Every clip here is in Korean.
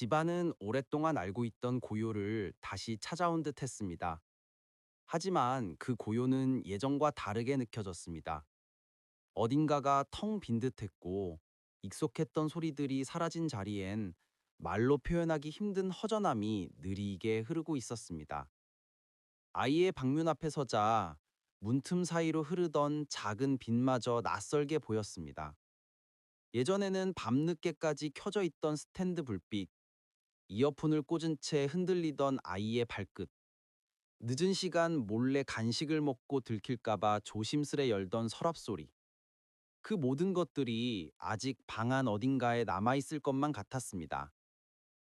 집안은 오랫동안 알고 있던 고요를 다시 찾아온 듯 했습니다. 하지만 그 고요는 예전과 다르게 느껴졌습니다. 어딘가가 텅 빈 듯했고 익숙했던 소리들이 사라진 자리엔 말로 표현하기 힘든 허전함이 느리게 흐르고 있었습니다. 아이의 방문 앞에 서자 문틈 사이로 흐르던 작은 빛마저 낯설게 보였습니다. 예전에는 밤늦게까지 켜져 있던 스탠드 불빛, 이어폰을 꽂은 채 흔들리던 아이의 발끝, 늦은 시간 몰래 간식을 먹고 들킬까봐 조심스레 열던 서랍 소리. 그 모든 것들이 아직 방 안 어딘가에 남아있을 것만 같았습니다.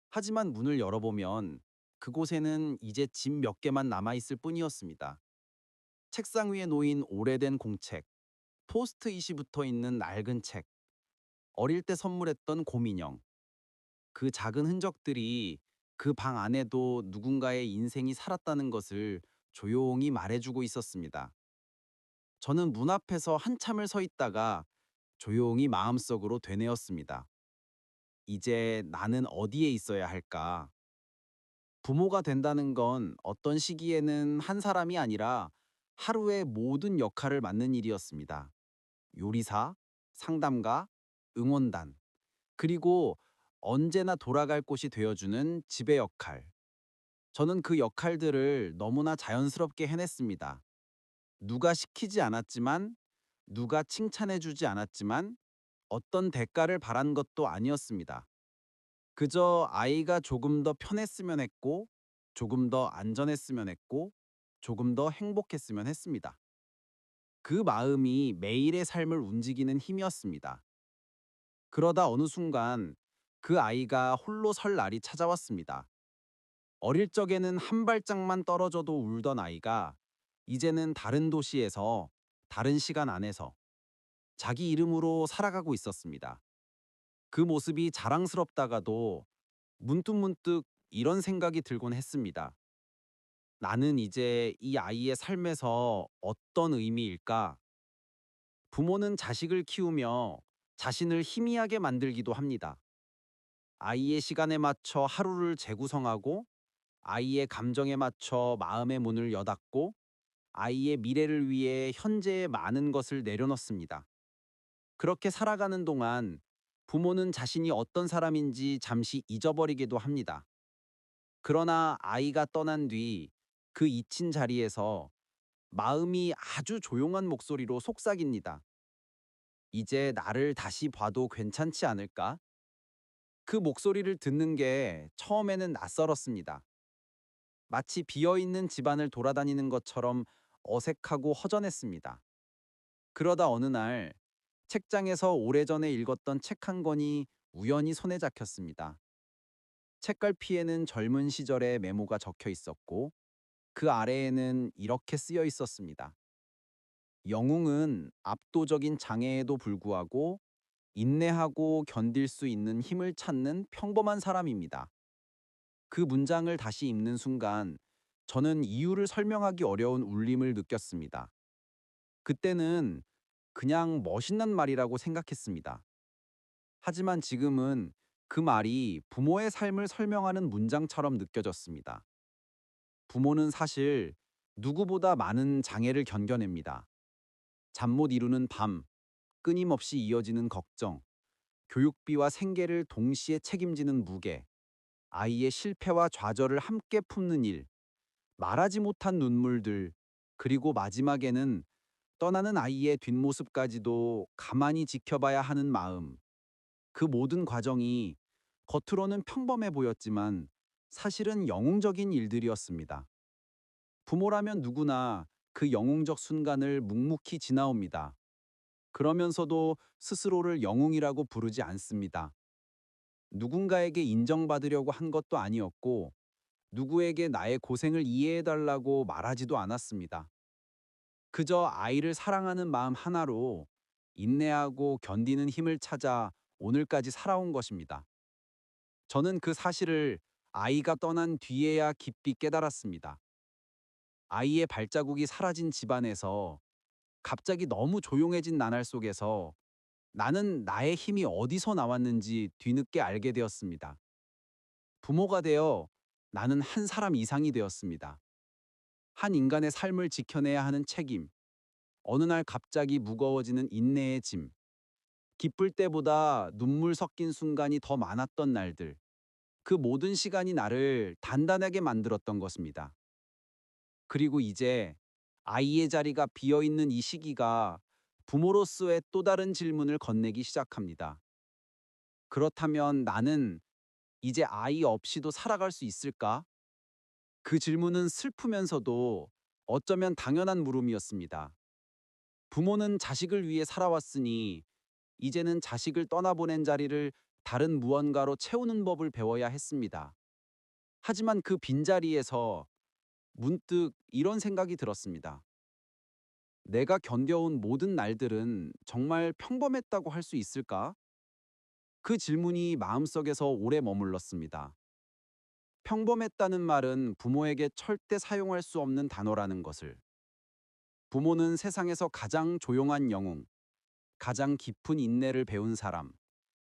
하지만 문을 열어보면 그곳에는 이제 짐몇 개만 남아있을 뿐이었습니다. 책상 위에 놓인 오래된 공책, 포스트잇이 붙어 있는 낡은 책, 어릴 때 선물했던 곰인형. 그 작은 흔적들이 그 방 안에도 누군가의 인생이 살았다는 것을 조용히 말해주고 있었습니다. 저는 문 앞에서 한참을 서 있다가 조용히 마음속으로 되뇌었습니다. 이제 나는 어디에 있어야 할까? 부모가 된다는 건 어떤 시기에는 한 사람이 아니라 하루의 모든 역할을 맡는 일이었습니다. 요리사, 상담가, 응원단, 그리고 언제나 돌아갈 곳이 되어주는 집의 역할. 저는 그 역할들을 너무나 자연스럽게 해냈습니다. 누가 시키지 않았지만, 누가 칭찬해주지 않았지만, 어떤 대가를 바란 것도 아니었습니다. 그저 아이가 조금 더 편했으면 했고, 조금 더 안전했으면 했고, 조금 더 행복했으면 했습니다. 그 마음이 매일의 삶을 움직이는 힘이었습니다. 그러다 어느 순간 그 아이가 홀로 설 날이 찾아왔습니다. 어릴 적에는 한 발짝만 떨어져도 울던 아이가 이제는 다른 도시에서 다른 시간 안에서 자기 이름으로 살아가고 있었습니다. 그 모습이 자랑스럽다가도 문득문득 이런 생각이 들곤 했습니다. 나는 이제 이 아이의 삶에서 어떤 의미일까? 부모는 자식을 키우며 자신을 희미하게 만들기도 합니다. 아이의 시간에 맞춰 하루를 재구성하고 아이의 감정에 맞춰 마음의 문을 여닫고 아이의 미래를 위해 현재의 많은 것을 내려놓습니다. 그렇게 살아가는 동안 부모는 자신이 어떤 사람인지 잠시 잊어버리기도 합니다. 그러나 아이가 떠난 뒤 그 잊힌 자리에서 마음이 아주 조용한 목소리로 속삭입니다. 이제 나를 다시 봐도 괜찮지 않을까? 그 목소리를 듣는 게 처음에는 낯설었습니다. 마치 비어있는 집안을 돌아다니는 것처럼 어색하고 허전했습니다. 그러다 어느 날 책장에서 오래전에 읽었던 책 한 권이 우연히 손에 잡혔습니다. 책갈피에는 젊은 시절의 메모가 적혀 있었고 그 아래에는 이렇게 쓰여 있었습니다. 영웅은 압도적인 장애에도 불구하고 인내하고 견딜 수 있는 힘을 찾는 평범한 사람입니다. 그 문장을 다시 읽는 순간 저는 이유를 설명하기 어려운 울림을 느꼈습니다. 그때는 그냥 멋있는 말이라고 생각했습니다. 하지만 지금은 그 말이 부모의 삶을 설명하는 문장처럼 느껴졌습니다. 부모는 사실 누구보다 많은 장애를 견뎌냅니다. 잠 못 이루는 밤, 끊임없이 이어지는 걱정, 교육비와 생계를 동시에 책임지는 무게, 아이의 실패와 좌절을 함께 품는 일, 말하지 못한 눈물들, 그리고 마지막에는 떠나는 아이의 뒷모습까지도 가만히 지켜봐야 하는 마음. 그 모든 과정이 겉으로는 평범해 보였지만 사실은 영웅적인 일들이었습니다. 부모라면 누구나 그 영웅적 순간을 묵묵히 지나옵니다. 그러면서도 스스로를 영웅이라고 부르지 않습니다. 누군가에게 인정받으려고 한 것도 아니었고, 누구에게 나의 고생을 이해해달라고 말하지도 않았습니다. 그저 아이를 사랑하는 마음 하나로 인내하고 견디는 힘을 찾아 오늘까지 살아온 것입니다. 저는 그 사실을 아이가 떠난 뒤에야 깊이 깨달았습니다. 아이의 발자국이 사라진 집안에서 갑자기 너무 조용해진 나날 속에서 나는 나의 힘이 어디서 나왔는지 뒤늦게 알게 되었습니다. 부모가 되어 나는 한 사람 이상이 되었습니다. 한 인간의 삶을 지켜내야 하는 책임. 어느 날 갑자기 무거워지는 인내의 짐. 기쁠 때보다 눈물 섞인 순간이 더 많았던 날들. 그 모든 시간이 나를 단단하게 만들었던 것입니다. 그리고 이제 아이의 자리가 비어 있는 이 시기가 부모로서의 또 다른 질문을 건네기 시작합니다. 그렇다면 나는 이제 아이 없이도 살아갈 수 있을까? 그 질문은 슬프면서도 어쩌면 당연한 물음이었습니다. 부모는 자식을 위해 살아왔으니 이제는 자식을 떠나보낸 자리를 다른 무언가로 채우는 법을 배워야 했습니다. 하지만 그 빈자리에서 문득 이런 생각이 들었습니다. 내가 견뎌온 모든 날들은 정말 평범했다고 할 수 있을까? 그 질문이 마음속에서 오래 머물렀습니다. 평범했다는 말은 부모에게 절대 사용할 수 없는 단어라는 것을. 부모는 세상에서 가장 조용한 영웅, 가장 깊은 인내를 배운 사람,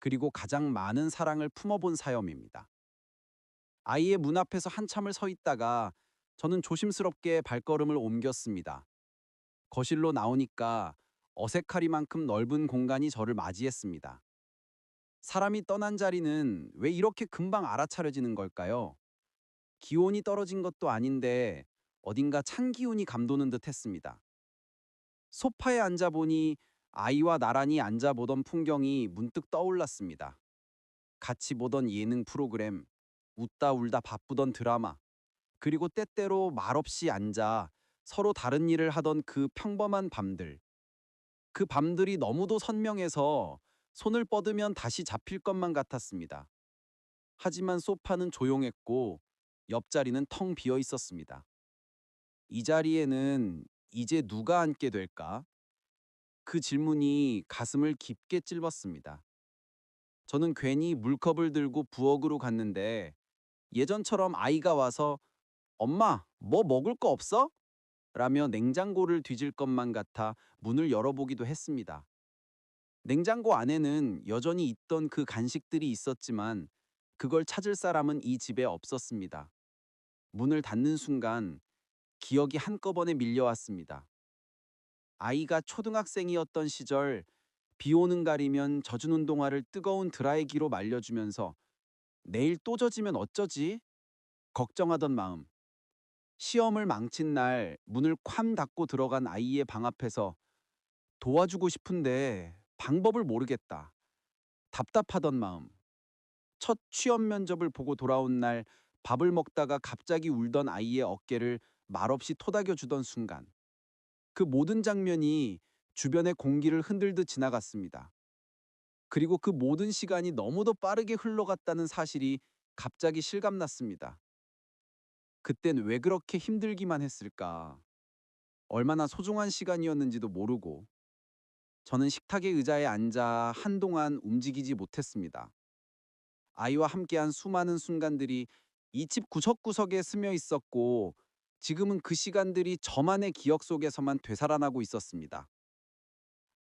그리고 가장 많은 사랑을 품어본 사염입니다. 아이의 문 앞에서 한참을 서 있다가 저는 조심스럽게 발걸음을 옮겼습니다. 거실로 나오니까 어색하리만큼 넓은 공간이 저를 맞이했습니다. 사람이 떠난 자리는 왜 이렇게 금방 알아차려지는 걸까요? 기온이 떨어진 것도 아닌데 어딘가 찬 기운이 감도는 듯 했습니다. 소파에 앉아보니 아이와 나란히 앉아보던 풍경이 문득 떠올랐습니다. 같이 보던 예능 프로그램, 웃다 울다 바쁘던 드라마, 그리고 때때로 말없이 앉아 서로 다른 일을 하던 그 평범한 밤들. 그 밤들이 너무도 선명해서 손을 뻗으면 다시 잡힐 것만 같았습니다. 하지만 소파는 조용했고 옆자리는 텅 비어 있었습니다. 이 자리에는 이제 누가 앉게 될까? 그 질문이 가슴을 깊게 찔렀습니다. 저는 괜히 물컵을 들고 부엌으로 갔는데 예전처럼 아이가 와서 엄마, 뭐 먹을 거 없어? 라며 냉장고를 뒤질 것만 같아 문을 열어보기도 했습니다. 냉장고 안에는 여전히 있던 그 간식들이 있었지만 그걸 찾을 사람은 이 집에 없었습니다. 문을 닫는 순간 기억이 한꺼번에 밀려왔습니다. 아이가 초등학생이었던 시절 비 오는 날이면 젖은 운동화를 뜨거운 드라이기로 말려주면서 내일 또 젖으면 어쩌지? 걱정하던 마음. 시험을 망친 날 문을 쾅 닫고 들어간 아이의 방 앞에서 도와주고 싶은데 방법을 모르겠다. 답답하던 마음. 첫 취업 면접을 보고 돌아온 날 밥을 먹다가 갑자기 울던 아이의 어깨를 말없이 토닥여 주던 순간. 그 모든 장면이 주변의 공기를 흔들듯 지나갔습니다. 그리고 그 모든 시간이 너무도 빠르게 흘러갔다는 사실이 갑자기 실감났습니다. 그땐 왜 그렇게 힘들기만 했을까? 얼마나 소중한 시간이었는지도 모르고 저는 식탁의 의자에 앉아 한동안 움직이지 못했습니다. 아이와 함께한 수많은 순간들이 이 집 구석구석에 스며 있었고 지금은 그 시간들이 저만의 기억 속에서만 되살아나고 있었습니다.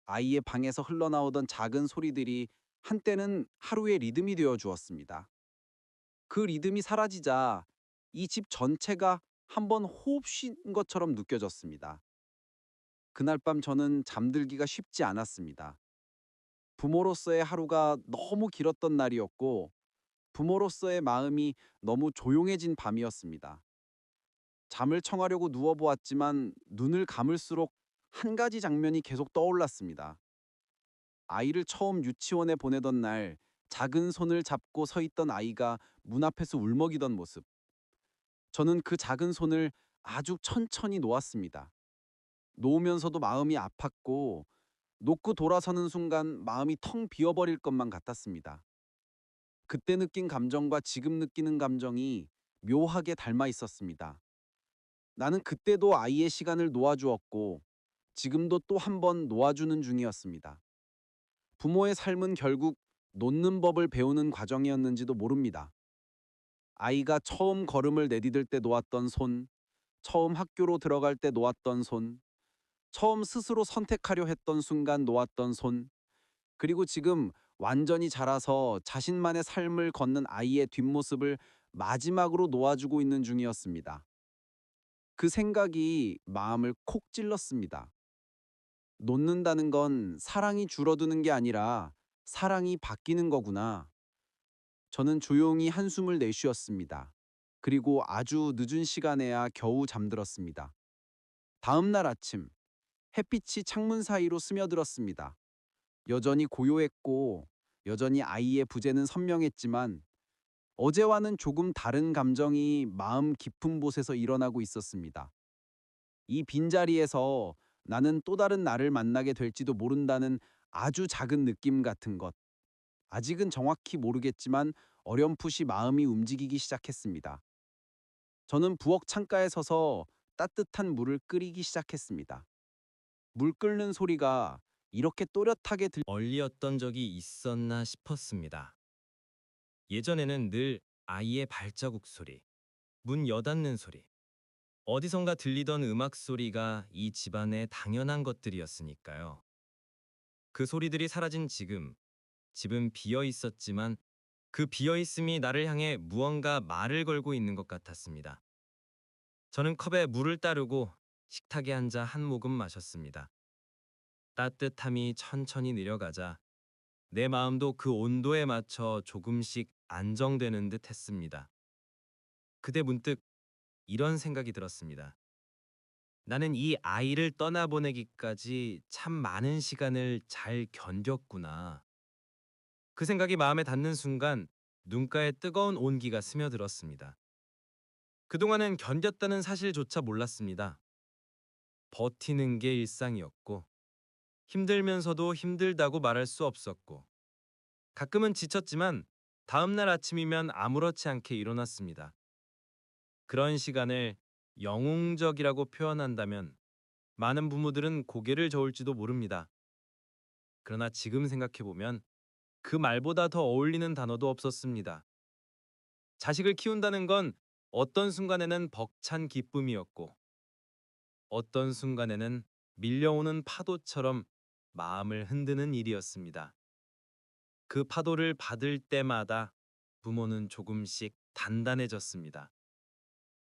아이의 방에서 흘러나오던 작은 소리들이 한때는 하루의 리듬이 되어 주었습니다. 그 리듬이 사라지자 이 집 전체가 한 번 호흡 쉰 것처럼 느껴졌습니다. 그날 밤 저는 잠들기가 쉽지 않았습니다. 부모로서의 하루가 너무 길었던 날이었고 부모로서의 마음이 너무 조용해진 밤이었습니다. 잠을 청하려고 누워보았지만 눈을 감을수록 한 가지 장면이 계속 떠올랐습니다. 아이를 처음 유치원에 보내던 날 작은 손을 잡고 서 있던 아이가 문 앞에서 울먹이던 모습. 저는 그 작은 손을 아주 천천히 놓았습니다. 놓으면서도 마음이 아팠고 놓고 돌아서는 순간 마음이 텅 비어버릴 것만 같았습니다. 그때 느낀 감정과 지금 느끼는 감정이 묘하게 닮아 있었습니다. 나는 그때도 아이의 시간을 놓아주었고 지금도 또 한 번 놓아주는 중이었습니다. 부모의 삶은 결국 놓는 법을 배우는 과정이었는지도 모릅니다. 아이가 처음 걸음을 내디딜 때 놓았던 손, 처음 학교로 들어갈 때 놓았던 손, 처음 스스로 선택하려 했던 순간 놓았던 손, 그리고 지금 완전히 자라서 자신만의 삶을 걷는 아이의 뒷모습을 마지막으로 놓아주고 있는 중이었습니다. 그 생각이 마음을 콕 찔렀습니다. 놓는다는 건 사랑이 줄어드는 게 아니라 사랑이 바뀌는 거구나. 저는 조용히 한숨을 내쉬었습니다. 그리고 아주 늦은 시간에야 겨우 잠들었습니다. 다음 날 아침, 햇빛이 창문 사이로 스며들었습니다. 여전히 고요했고, 여전히 아이의 부재는 선명했지만, 어제와는 조금 다른 감정이 마음 깊은 곳에서 일어나고 있었습니다. 이 빈자리에서 나는 또 다른 나를 만나게 될지도 모른다는 아주 작은 느낌 같은 것. 아직은 정확히 모르겠지만 어렴풋이 마음이 움직이기 시작했습니다. 저는 부엌 창가에 서서 따뜻한 물을 끓이기 시작했습니다. 물 끓는 소리가 이렇게 또렷하게 들 얼리었던 적이 있었나 싶었습니다. 예전에는 늘 아이의 발자국 소리, 문 여닫는 소리, 어디선가 들리던 음악 소리가 이 집안의 당연한 것들이었으니까요. 그 소리들이 사라진 지금, 집은 비어 있었지만 그 비어 있음이 나를 향해 무언가 말을 걸고 있는 것 같았습니다. 저는 컵에 물을 따르고 식탁에 앉아 한 모금 마셨습니다. 따뜻함이 천천히 내려가자 내 마음도 그 온도에 맞춰 조금씩 안정되는 듯 했습니다. 그때 문득 이런 생각이 들었습니다. 나는 이 아이를 떠나보내기까지 참 많은 시간을 잘 견뎠구나. 그 생각이 마음에 닿는 순간 눈가에 뜨거운 온기가 스며들었습니다. 그동안은 견뎠다는 사실조차 몰랐습니다. 버티는 게 일상이었고 힘들면서도 힘들다고 말할 수 없었고 가끔은 지쳤지만 다음날 아침이면 아무렇지 않게 일어났습니다. 그런 시간을 영웅적이라고 표현한다면 많은 부모들은 고개를 저을지도 모릅니다. 그러나 지금 생각해보면 그 말보다 더 어울리는 단어도 없었습니다. 자식을 키운다는 건 어떤 순간에는 벅찬 기쁨이었고 어떤 순간에는 밀려오는 파도처럼 마음을 흔드는 일이었습니다. 그 파도를 받을 때마다 부모는 조금씩 단단해졌습니다.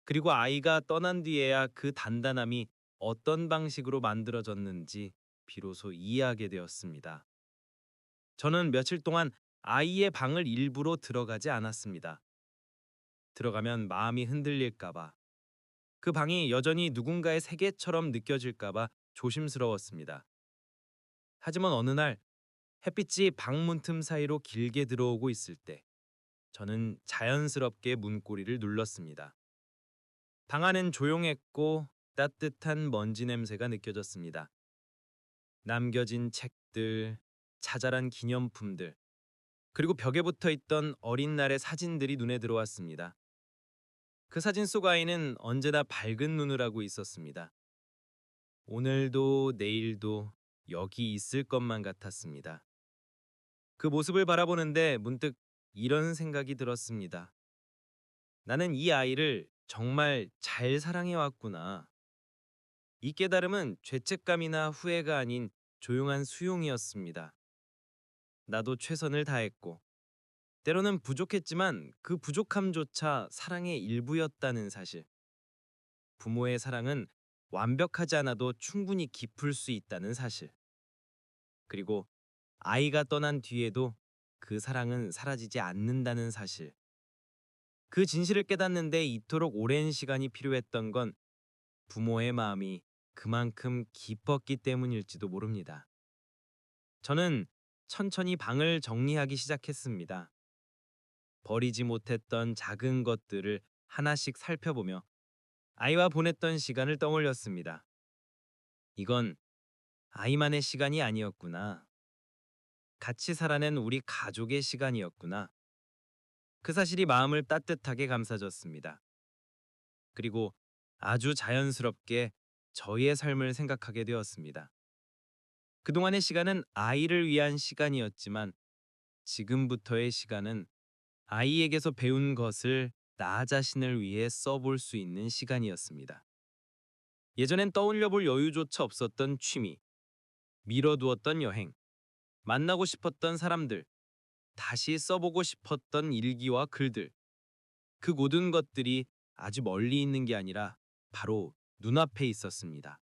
그리고 아이가 떠난 뒤에야 그 단단함이 어떤 방식으로 만들어졌는지 비로소 이해하게 되었습니다. 저는 며칠 동안 아이의 방을 일부러 들어가지 않았습니다. 들어가면 마음이 흔들릴까봐, 그 방이 여전히 누군가의 세계처럼 느껴질까봐 조심스러웠습니다. 하지만 어느 날 햇빛이 방 문 틈 사이로 길게 들어오고 있을 때 저는 자연스럽게 문고리를 눌렀습니다. 방 안은 조용했고 따뜻한 먼지 냄새가 느껴졌습니다. 남겨진 책들, 자잘한 기념품들, 그리고 벽에 붙어 있던 어린 날의 사진들이 눈에 들어왔습니다. 그 사진 속 아이는 언제나 밝은 눈을 하고 있었습니다. 오늘도 내일도 여기 있을 것만 같았습니다. 그 모습을 바라보는데 문득 이런 생각이 들었습니다. 나는 이 아이를 정말 잘 사랑해왔구나. 이 깨달음은 죄책감이나 후회가 아닌 조용한 수용이었습니다. 나도 최선을 다했고, 때로는 부족했지만 그 부족함조차 사랑의 일부였다는 사실. 부모의 사랑은 완벽하지 않아도 충분히 깊을 수 있다는 사실. 그리고 아이가 떠난 뒤에도 그 사랑은 사라지지 않는다는 사실. 그 진실을 깨닫는데 이토록 오랜 시간이 필요했던 건 부모의 마음이 그만큼 깊었기 때문일지도 모릅니다. 저는 천천히 방을 정리하기 시작했습니다. 버리지 못했던 작은 것들을 하나씩 살펴보며 아이와 보냈던 시간을 떠올렸습니다. 이건 아이만의 시간이 아니었구나. 같이 살아낸 우리 가족의 시간이었구나. 그 사실이 마음을 따뜻하게 감싸줬습니다. 그리고 아주 자연스럽게 저희의 삶을 생각하게 되었습니다. 그동안의 시간은 아이를 위한 시간이었지만 지금부터의 시간은 아이에게서 배운 것을 나 자신을 위해 써볼 수 있는 시간이었습니다. 예전엔 떠올려 볼 여유조차 없었던 취미, 미뤄두었던 여행, 만나고 싶었던 사람들, 다시 써보고 싶었던 일기와 글들. 그 모든 것들이 아주 멀리 있는 게 아니라 바로 눈앞에 있었습니다.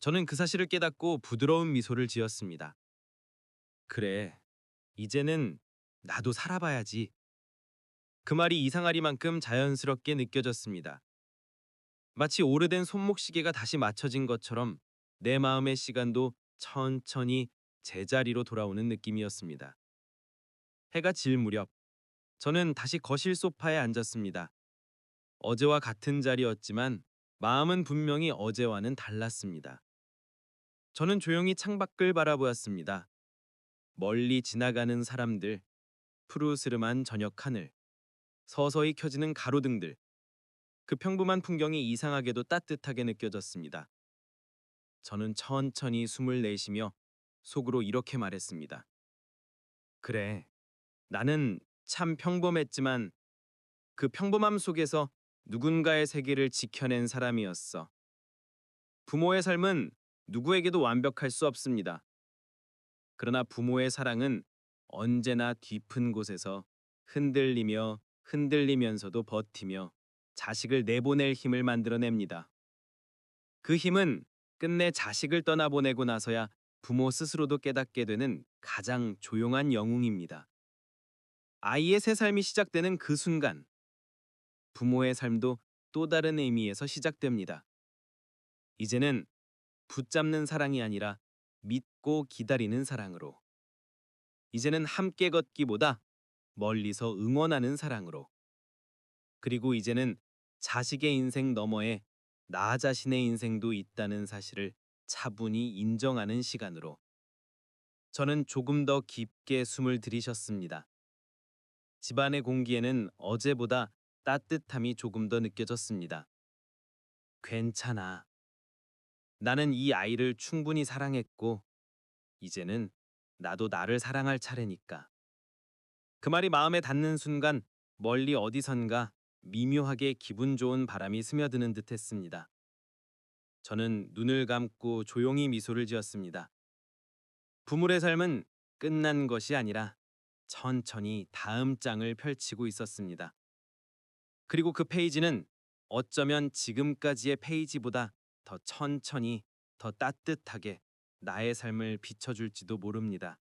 저는 그 사실을 깨닫고 부드러운 미소를 지었습니다. 그래, 이제는 나도 살아봐야지. 그 말이 이상하리만큼 자연스럽게 느껴졌습니다. 마치 오래된 손목시계가 다시 맞춰진 것처럼 내 마음의 시간도 천천히 제자리로 돌아오는 느낌이었습니다. 해가 질 무렵 저는 다시 거실 소파에 앉았습니다. 어제와 같은 자리였지만 마음은 분명히 어제와는 달랐습니다. 저는 조용히 창밖을 바라보았습니다. 멀리 지나가는 사람들, 푸르스름한 저녁 하늘, 서서히 켜지는 가로등들. 그 평범한 풍경이 이상하게도 따뜻하게 느껴졌습니다. 저는 천천히 숨을 내쉬며 속으로 이렇게 말했습니다. 그래, 나는 참 평범했지만 그 평범함 속에서 누군가의 세계를 지켜낸 사람이었어. 부모의 삶은 누구에게도 완벽할 수 없습니다. 그러나 부모의 사랑은 언제나 깊은 곳에서 흔들리며 흔들리면서도 버티며 자식을 내보낼 힘을 만들어냅니다. 그 힘은 끝내 자식을 떠나보내고 나서야 부모 스스로도 깨닫게 되는 가장 조용한 영웅입니다. 아이의 새 삶이 시작되는 그 순간, 부모의 삶도 또 다른 의미에서 시작됩니다. 이제는 붙잡는 사랑이 아니라 믿고 기다리는 사랑으로. 이제는 함께 걷기보다 멀리서 응원하는 사랑으로. 그리고 이제는 자식의 인생 너머에 나 자신의 인생도 있다는 사실을 차분히 인정하는 시간으로. 저는 조금 더 깊게 숨을 들이셨습니다. 집안의 공기에는 어제보다 따뜻함이 조금 더 느껴졌습니다. 괜찮아. 나는 이 아이를 충분히 사랑했고, 이제는 나도 나를 사랑할 차례니까. 그 말이 마음에 닿는 순간 멀리 어디선가 미묘하게 기분 좋은 바람이 스며드는 듯 했습니다. 저는 눈을 감고 조용히 미소를 지었습니다. 부물의 삶은 끝난 것이 아니라 천천히 다음 장을 펼치고 있었습니다. 그리고 그 페이지는 어쩌면 지금까지의 페이지보다 더 천천히, 더 따뜻하게 나의 삶을 비춰줄지도 모릅니다.